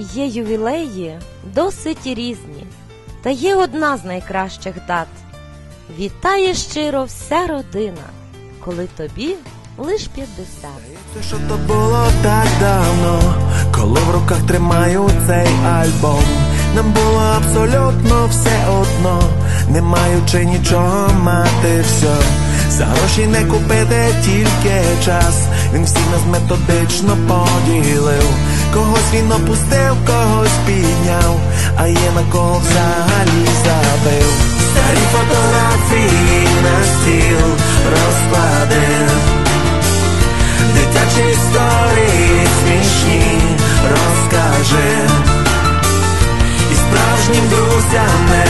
Є ювілеї досить різні, та є одна з найкращих дат. Вітає щиро вся родина, коли тобі лиш 50. Це що то було так давно, коли в руках тримаю цей альбом. Нам було абсолютно все одно, не маючи нічого мати все. За гроші не купити тільки час. Він всі нас методично поділив. Когось він опустив, когось підняв, а є на кого взагалі забив. Старі фотографії на стіл розкладив. Дитячі історії смішні розкажи І справжнім друзям не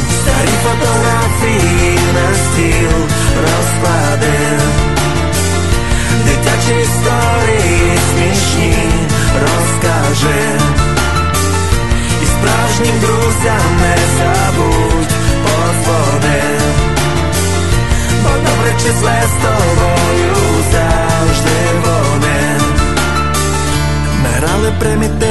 Старі фотографії на стіл розкладив. Дитячі історії смішні розкажи І справжнім друзям не забудь подзвони. Бо добре числе з тобою завжди вони Ми грали примітивну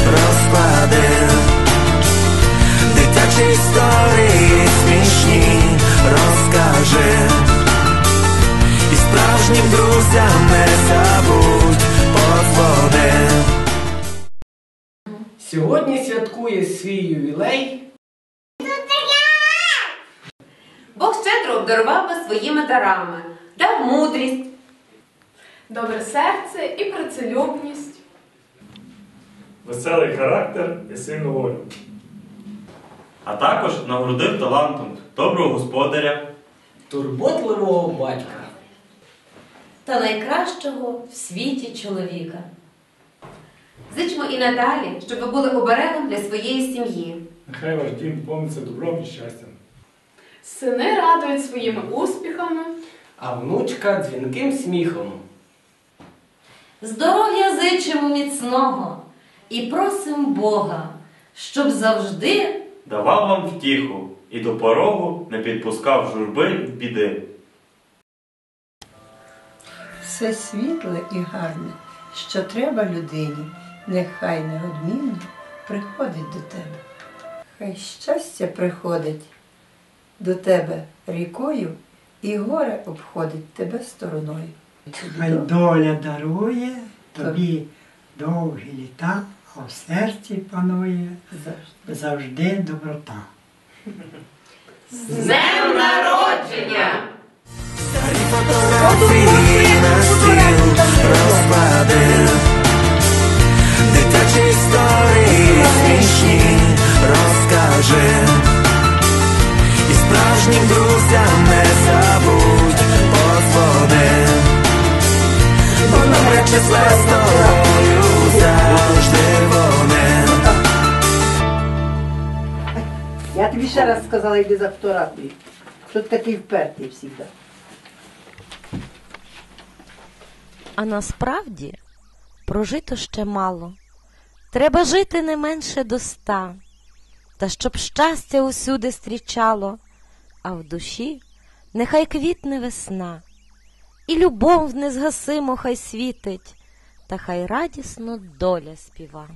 справжнім друзям не забудь подзвони Сьогодні святкує свій ювілей Бог щедро обдарував вас своїми дарами, дав мудрість, добре серце і працелюбність. веселий характер і сильну волю. а також нагородив талантом доброго господаря, турботливого батька. Та найкращого в світі чоловіка. зичмо і надалі, щоб ви були оберегом для своєї сім'ї. Нехай ваш дім повниться добром і щастям. Сини радують своїми успіхами. А внучка дзвінким сміхом. Здоров'я зичимо міцного і просим Бога, щоб завжди давав вам втіху і до порогу не підпускав журби й біди. Все світле і гарне, що треба людині, нехай неодмінно приходить до тебе. Хай щастя приходить до тебе рікою, і горе обходить тебе стороною. Хай доля дарує тобі довгі літа, а в серці панує Завжди. завжди доброта. З днем народження! Старі фотографії справжнім не забудь подзвони Бо числе з тобою завжди вони Я тобі ще раз сказала, йди за фотографією. Тут такий впертий завжди. А насправді прожито ще мало. Треба жити не менше до ста, та щоб щастя усюди стрічало, а в душі нехай квітне весна, і любов незгасимо хай світить, та хай радісно доля співа.